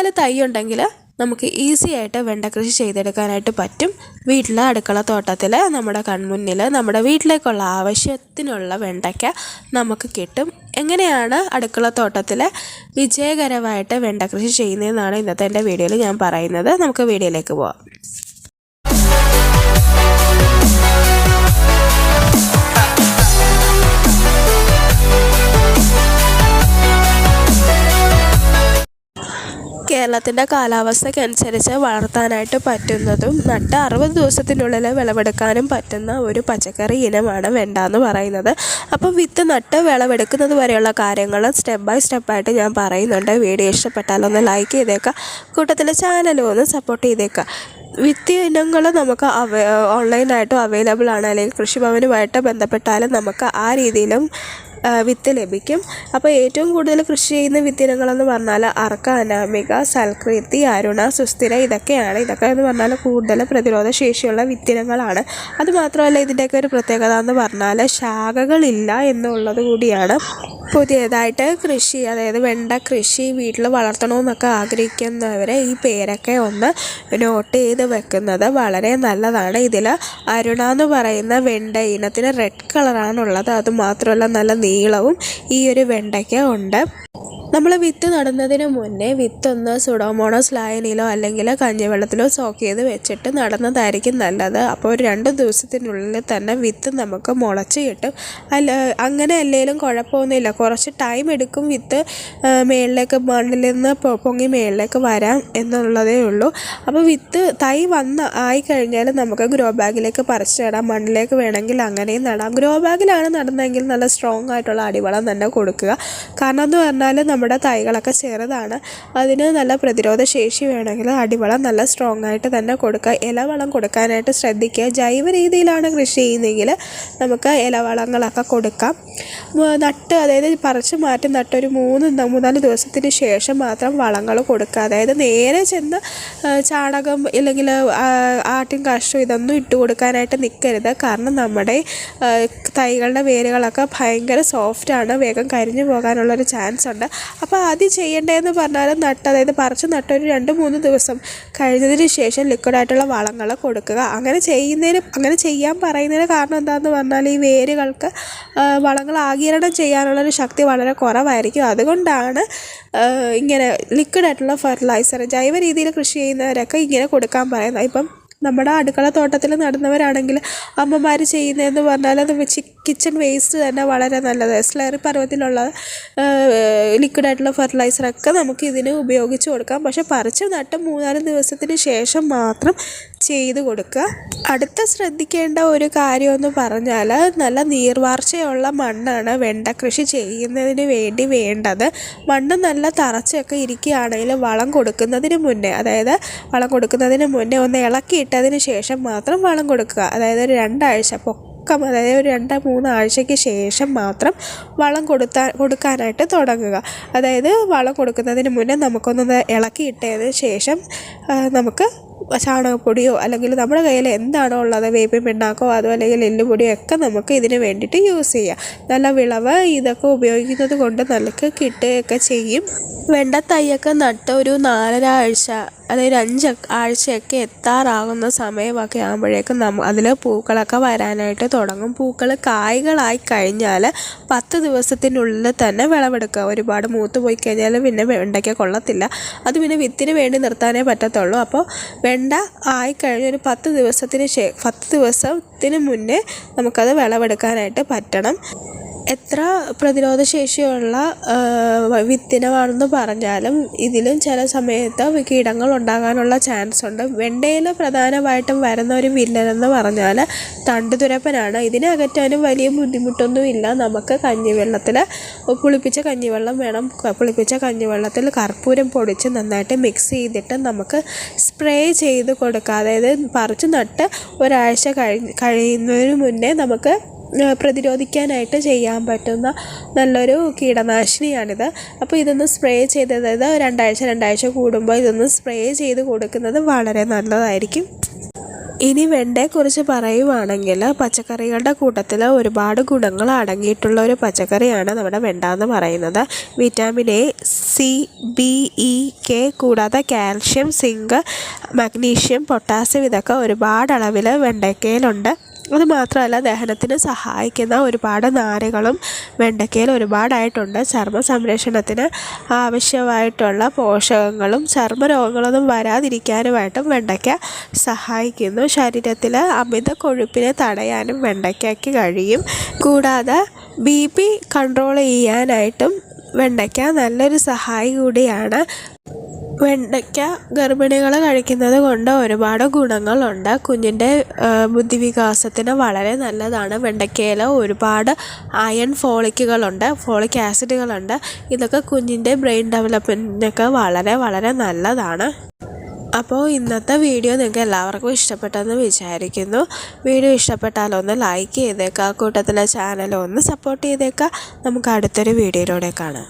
മൂന്നാൽ തൈ ഉണ്ടെങ്കിൽ നമുക്ക് ഈസി ആയിട്ട് വെണ്ട കൃഷി ചെയ്തെടുക്കാനായിട്ട് പറ്റും. വീട്ടിലെ അടുക്കള തോട്ടത്തിൽ നമ്മുടെ കൺമുന്നിൽ നമ്മുടെ വീട്ടിലേക്കുള്ള ആവശ്യത്തിനുള്ള വെണ്ടയ്ക്ക നമുക്ക് കിട്ടും. എങ്ങനെയാണ് അടുക്കള തോട്ടത്തിൽ വിജയകരമായിട്ട് വെണ്ട കൃഷി ചെയ്യുന്നതെന്നാണ് ഇന്നത്തെ എന്റെ വീഡിയോയിൽ ഞാൻ പറയുന്നത്. നമുക്ക് വീഡിയോയിലേക്ക് പോവാം. കേരളത്തിന്റെ കാലാവസ്ഥയ്ക്കനുസരിച്ച് വളർത്താനായിട്ട് പറ്റുന്നതും നട്ട് അറുപത് ദിവസത്തിനുള്ളിൽ വിളവെടുക്കാനും പറ്റുന്ന ഒരു പച്ചക്കറി ഇനമാണ് വെണ്ട എന്ന് പറയുന്നത്. അപ്പോൾ വിത്ത് നട്ട് വിളവെടുക്കുന്നത് വരെയുള്ള കാര്യങ്ങൾ സ്റ്റെപ്പ് ബൈ സ്റ്റെപ്പായിട്ട് ഞാൻ പറയുന്നുണ്ട്. വീഡിയോ ഇഷ്ടപ്പെട്ടാൽ ഒന്ന് ലൈക്ക് ചെയ്തേക്കുക. കൂട്ടത്തിൽ ചാനലും ഒന്ന് സപ്പോർട്ട് ചെയ്തേക്കുക. വിത്ത് ഇനങ്ങൾ നമുക്ക് അവ ഓൺലൈനായിട്ടും അവൈലബിൾ ആണ് അല്ലെങ്കിൽ കൃഷിഭവനുമായിട്ട് ബന്ധപ്പെട്ടാലും നമുക്ക് ആ രീതിയിലും വിത്ത് ലഭിക്കും. അപ്പോൾ ഏറ്റവും കൂടുതൽ കൃഷി ചെയ്യുന്ന വിത്തിനങ്ങളെന്ന് പറഞ്ഞാൽ അർക്ക അനാമിക സൽകൃതി അരുണ സുസ്ഥിര ഇതൊക്കെയാണ്. ഇതൊക്കെ എന്ന് പറഞ്ഞാൽ കൂടുതൽ പ്രതിരോധ ശേഷിയുള്ള വിത്തിനങ്ങളാണ്. അതുമാത്രമല്ല ഇതിന്റെയൊക്കെ ഒരു പ്രത്യേകത എന്ന് പറഞ്ഞാൽ ശാഖകളില്ല എന്നുള്ളത് കൂടിയാണ്. പുതിയതായിട്ട് കൃഷി അതായത് വെണ്ട കൃഷി വീട്ടിൽ വളർത്തണമെന്നൊക്കെ ആഗ്രഹിക്കുന്നവരെ ഈ പേരൊക്കെ ഒന്ന് നോട്ട് ചെയ്ത് വെക്കുന്നത് വളരെ നല്ലതാണ്. ഇതിൽ അരുണ എന്ന് പറയുന്ന വെണ്ട ഇനത്തിന് റെഡ് കളറാണുള്ളത് അതുമാത്രമല്ല നല്ല നീളവും ഈ ഒരു വെണ്ടയ്ക്ക് ഉണ്ട്. നമ്മൾ വിത്ത് നടുന്നതിന് മുന്നേ വിത്തൊന്ന് സുഡോമോണോസ് ലായനിയിലോ അല്ലെങ്കിൽ കഞ്ഞിവെള്ളത്തിലോ സോക്ക് ചെയ്ത് വെച്ചിട്ട് നടുന്നതായിരിക്കും നല്ലത്. അപ്പോൾ ഒരു രണ്ട് ദിവസത്തിനുള്ളിൽ തന്നെ വിത്ത് നമുക്ക് മുളച്ച് കിട്ടും. അല്ല അങ്ങനെ അല്ലെങ്കിലും കുഴപ്പമൊന്നുമില്ല. കുറച്ച് ടൈം എടുക്കും വിത്ത് മേളിലേക്ക് മണ്ണിൽ നിന്ന് പൊങ്ങി മേളിലേക്ക് വരാം എന്നുള്ളതേ ഉള്ളൂ. അപ്പോൾ വിത്ത് തൈ വന്ന് ആയിക്കഴിഞ്ഞാൽ നമുക്ക് ഗ്രോ ബാഗിലേക്ക് പറിച്ച് നടാം. മണ്ണിലേക്ക് വേണമെങ്കിൽ അങ്ങനെയും നടാം. ഗ്രോ ബാഗിലാണ് നടുന്നതെങ്കിൽ നല്ല സ്ട്രോങ് ആയിട്ടുള്ള അടിവളം തന്നെ കൊടുക്കുക. കാരണം എന്ന് പറഞ്ഞാൽ നമ്മുടെ തൈകളൊക്കെ ചെറുതാണ് അതിന് നല്ല പ്രതിരോധ ശേഷി വേണമെങ്കിൽ അടിവളം നല്ല സ്ട്രോങ് ആയിട്ട് തന്നെ കൊടുക്കുക. ഇലവളം കൊടുക്കാനായിട്ട് ശ്രദ്ധിക്കുക. ജൈവ രീതിയിലാണ് കൃഷി ചെയ്യുന്നതെങ്കിൽ നമുക്ക് ഇലവളങ്ങളൊക്കെ കൊടുക്കാം. നട്ട് അതായത് പറിച്ച് മാറ്റി ഒരു മൂന്ന് മൂന്നാൽ ദിവസത്തിന് ശേഷം മാത്രം വളങ്ങൾ കൊടുക്കുക. അതായത് നേരെ ചെന്ന് ചാണകം ഇല്ലെങ്കിൽ ആട്ടിൻ കാഷ്ടം ഇതൊന്നും ഇട്ട് കൊടുക്കാനായിട്ട് നിൽക്കരുത് കാരണം നമ്മുടെ തൈകളുടെ വേരുകളൊക്കെ ഭയങ്കര സോഫ്റ്റാണ് വേഗം കരിഞ്ഞു പോകാനുള്ളൊരു ചാൻസ് ഉണ്ട്. അപ്പോൾ ആദ്യം ചെയ്യേണ്ടതെന്ന് പറഞ്ഞാൽ നട്ട് അതായത് പറിച്ച് ഒരു രണ്ട് മൂന്ന് ദിവസം കഴിഞ്ഞതിന് ശേഷം ലിക്വിഡായിട്ടുള്ള വളങ്ങൾ കൊടുക്കുക. അങ്ങനെ ചെയ്യുന്നതിന് അങ്ങനെ ചെയ്യാൻ പറയുന്നതിന് കാരണം എന്താണെന്ന് പറഞ്ഞാൽ ഈ വേരുകൾക്ക് വളങ്ങൾ ആകിരണം ചെയ്യാനുള്ളൊരു ശക്തി വളരെ കുറവായിരിക്കും. അതുകൊണ്ടാണ് ഇങ്ങനെ ലിക്വിഡായിട്ടുള്ള ഫെർട്ടിലൈസർ ജൈവ രീതിയിൽ കൃഷി ചെയ്യുന്നവരൊക്കെ ഇങ്ങനെ കൊടുക്കാൻ പറയുന്നത്. ഇപ്പം നമ്മുടെ അടുക്കള തോട്ടത്തിൽ നടുന്നവരാണെങ്കിൽ അമ്മമാർ ചെയ്യുന്നതെന്ന് പറഞ്ഞാൽ അത് കിച്ചൺ വേസ്റ്റ് തന്നെ വളരെ നല്ലത്. സ്ലറി പർവത്തിലുള്ള ലിക്വിഡായിട്ടുള്ള ഫെർട്ടിലൈസറൊക്കെ നമുക്ക് ഇതിന് ഉപയോഗിച്ച് കൊടുക്കാം. പക്ഷേ പറിച്ച് നട്ട് മൂന്നാൽ ദിവസത്തിന് ശേഷം മാത്രം ചെയ്ത് കൊടുക്കുക. അടുത്ത ശ്രദ്ധിക്കേണ്ട ഒരു കാര്യമെന്ന് പറഞ്ഞാൽ നല്ല നീർവാർച്ചയുള്ള മണ്ണാണ് വെണ്ട കൃഷി ചെയ്യുന്നതിന് വേണ്ടി വേണ്ടത്. മണ്ണ് നല്ല തറച്ചൊക്കെ ഇരിക്കുകയാണെങ്കിൽ വളം കൊടുക്കുന്നതിന് മുന്നേ അതായത് വളം കൊടുക്കുന്നതിന് മുന്നേ ഒന്ന് ഇളക്കിയിട്ടതിന് ശേഷം മാത്രം വളം കൊടുക്കുക. അതായത് ഒരു രണ്ടാഴ്ച പൊക്കം അതായത് ഒരു രണ്ട് മൂന്ന് ആഴ്ചയ്ക്ക് ശേഷം മാത്രം വളം കൊടുത്താൽ കൊടുക്കാനായിട്ട് തുടങ്ങുക. അതായത് വളം കൊടുക്കുന്നതിന് മുന്നേ നമുക്കൊന്ന് ഇളക്കിയിട്ടതിന് ശേഷം നമുക്ക് ചാണകപ്പൊടിയോ അല്ലെങ്കിൽ നമ്മുടെ കയ്യിൽ എന്താണോ ഉള്ളത് വേപ്പിൻ പിണ്ണാക്കോ അതോ അല്ലെങ്കിൽ എല്ലുപൊടിയോ ഒക്കെ നമുക്ക് ഇതിന് വേണ്ടിയിട്ട് യൂസ് ചെയ്യാം. നല്ല വിളവ് ഇതൊക്കെ ഉപയോഗിക്കുന്നത് കൊണ്ട് നമുക്ക് കിട്ടുകയൊക്കെ ചെയ്യും. വെണ്ട തൈയൊക്കെ നട്ട് ഒരു നാലര ആഴ്ച അതായത് അഞ്ച് ആഴ്ചയൊക്കെ എത്താറാകുന്ന സമയമൊക്കെ ആകുമ്പോഴേക്കും നമ്മ അതിൽ പൂക്കളൊക്കെ വരാനായിട്ട് തുടങ്ങും. പൂക്കൾ കായ്കളായി കഴിഞ്ഞാൽ പത്ത് ദിവസത്തിനുള്ളിൽ തന്നെ വിളവെടുക്കുക. ഒരുപാട് മൂത്ത് പോയി കഴിഞ്ഞാൽ പിന്നെ വെണ്ടയ്ക്ക കൊള്ളത്തില്ല. അത് പിന്നെ വിത്തിന് വേണ്ടി നിർത്താനേ പറ്റത്തുള്ളൂ. അപ്പോൾ വെണ്ട ആയിക്കഴിഞ്ഞ് ഒരു പത്ത് ദിവസത്തിന് ശേ പത്ത് ദിവസത്തിന് മുന്നേ നമുക്കത് വിളവെടുക്കാനായിട്ട് പറ്റണം. എത്ര പ്രതിരോധ ശേഷിയുള്ള വിത്തിനമാണെന്ന് പറഞ്ഞാലും ഇതിലും ചില സമയത്ത് കീടങ്ങൾ ഉണ്ടാകാനുള്ള ചാൻസ് ഉണ്ട്. വെണ്ടയിൽ പ്രധാനമായിട്ടും വരുന്ന ഒരു വില്ലനെന്ന് പറഞ്ഞാൽ തണ്ടുതുരപ്പനാണ് ഇതിനെ അകറ്റാനും വലിയ ബുദ്ധിമുട്ടൊന്നുമില്ല. നമുക്ക് കഞ്ഞിവെള്ളത്തിൽ പുളിപ്പിച്ച കഞ്ഞിവെള്ളം വേണം. പുളിപ്പിച്ച കഞ്ഞിവെള്ളത്തിൽ കർപ്പൂരം പൊടിച്ച് നന്നായിട്ട് മിക്സ് ചെയ്തിട്ട് നമുക്ക് സ്പ്രേ ചെയ്ത് കൊടുക്കുക അതായത് പറിച്ച് നട്ട് ഒരാഴ്ച കഴി കഴിയുന്നതിന് മുന്നേ നമുക്ക് പ്രതിരോധിക്കാനായിട്ട് ചെയ്യാൻ പറ്റുന്ന നല്ലൊരു കീടനാശിനിയാണിത്. അപ്പോൾ ഇതൊന്ന് സ്പ്രേ ചെയ്ത് അതായത് രണ്ടാഴ്ച രണ്ടാഴ്ച കൂടുമ്പോൾ ഇതൊന്ന് സ്പ്രേ ചെയ്ത് കൊടുക്കുന്നത് വളരെ നല്ലതായിരിക്കും. ഇനി വെണ്ടയെക്കുറിച്ച് പറയുവാണെങ്കിൽ പച്ചക്കറികളുടെ കൂട്ടത്തിൽ ഒരുപാട് ഗുണങ്ങൾ അടങ്ങിയിട്ടുള്ള ഒരു പച്ചക്കറിയാണ് നമ്മുടെ വെണ്ട എന്ന് പറയുന്നത്. Vitamin A C B E K കൂടാതെ കാൽഷ്യം സിങ്ക് മഗ്നീഷ്യം പൊട്ടാസ്യം ഇതൊക്കെ ഒരുപാട് അളവിൽ വെണ്ടയ്ക്കയിലുണ്ട്. അത് മാത്രമല്ല ദഹനത്തിന് സഹായിക്കുന്ന ഒരുപാട് നാരുകളും വെണ്ടയ്ക്കയിൽ ഒരുപാടായിട്ടുണ്ട്. ചർമ്മ സംരക്ഷണത്തിന് ആവശ്യമായിട്ടുള്ള പോഷകങ്ങളും ചർമ്മരോഗങ്ങളൊന്നും വരാതിരിക്കാനുമായിട്ടും വെണ്ടയ്ക്ക സഹായിക്കുന്നു. ശരീരത്തിൽ അമിത കൊഴുപ്പിനെ തടയാനും വെണ്ടയ്ക്കയ്ക്ക് കഴിയും. കൂടാതെ ബി പി കൺട്രോൾ ചെയ്യാനായിട്ടും വെണ്ടയ്ക്ക നല്ലൊരു സഹായി കൂടിയാണ്. വെണ്ടയ്ക്ക ഗർഭിണികൾ കഴിക്കുന്നത് കൊണ്ട് ഒരുപാട് ഗുണങ്ങളുണ്ട്. കുഞ്ഞിന്റെ ബുദ്ധിവികാസത്തിന് വളരെ നല്ലതാണ്. വെണ്ടയ്ക്കയിൽ ഒരുപാട് അയൺ ഫോളിക്കുകളുണ്ട് ഫോളിക് ആസിഡുകളുണ്ട്. ഇതൊക്കെ കുഞ്ഞിന്റെ ബ്രെയിൻ ഡെവലപ്മെന്റിനൊക്കെ വളരെ വളരെ നല്ലതാണ്. അപ്പോൾ ഇന്നത്തെ വീഡിയോ നിങ്ങൾക്ക് എല്ലാവർക്കും ഇഷ്ടപ്പെട്ടെന്ന് വിചാരിക്കുന്നു. വീഡിയോ ഇഷ്ടപ്പെട്ടാൽ ഒന്ന് ലൈക്ക് ചെയ്തേക്കുക കൂട്ടത്തിലെ ചാനൽ ഒന്ന് സപ്പോർട്ട് ചെയ്തേക്കുക നമുക്ക് അടുത്തൊരു വീഡിയോയിലൂടെ കാണാം.